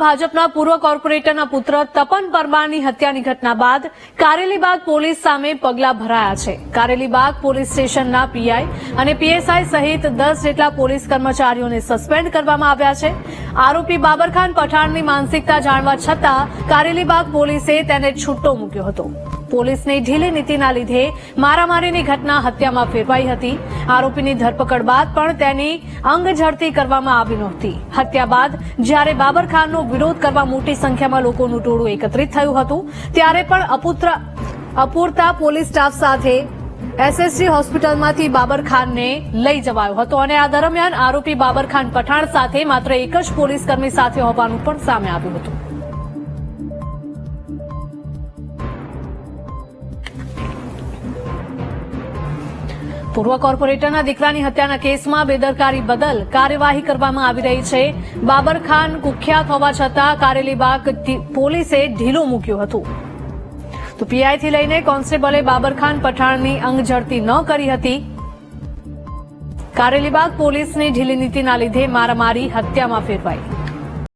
ભાજપના પૂર્વ કોર્પોરેટરના પુત્ર તપન પરમારની હત્યાની ઘટના બાદ કારેલીબાગ પોલીસ સામે પગલાં ભરાયા છે. કારેલીબાગ પોલીસ સ્ટેશનના પીઆઈ અને પીએસઆઈ સહિત દસ જેટલા પોલીસ કર્મચારીઓને સસ્પેન્ડ કરવામાં આવ્યા છે. આરોપી બાબરખાન પઠાણની માનસિકતા જાણવા છતાં કારેલીબાગ પોલીસે તેને છૂટો મૂક્યો હતો. પોલીસની ઢીલી નીતિના લીધે મારામારીની ઘટના હત્યામાં ફેરવાઈ હતી. આરોપીની ધરપકડ બાદ પણ તેની અંગ ઝડતી કરવામાં આવી નહોતી. હત્યા બાદ જ્યારે બાબર ખાનનો વિરોધ કરવા મોટી સંખ્યામાં લોકોનું ટોળું એકત્રિત થયું હતું, ત્યારે પણ અપુત્ર અપૂરતા પોલીસ સ્ટાફ સાથે એસએસજી હોસ્પિટલમાંથી બાબર ખાનને લઈ જવાયો હતો અને આ દરમિયાન આરોપી બાબર ખાન પઠાણ સાથે માત્ર એક જ પોલીસ કર્મી સાથે હોવાનું પણ સામે આવ્યું હતું. પૂર્વ કોર્પોરેટરના દીકરાની હત્યાના કેસમાં બેદરકારી બદલ કાર્યવાહી કરવામાં આવી રહી છે. બાબર ખાન કુખ્યાત હોવા છતાં કારેલીબાગ પોલીસે ઢીલું મૂક્યું હતું. તો પીઆઈથી લઈને કોન્સ્ટેબલે બાબરખાન પઠાણની અંગ ઝડતી ન કરી હતી. કારેલીબાગ પોલીસની ઢીલી નીતિના લીધે મારામારી હત્યામાં ફેરવાઈ.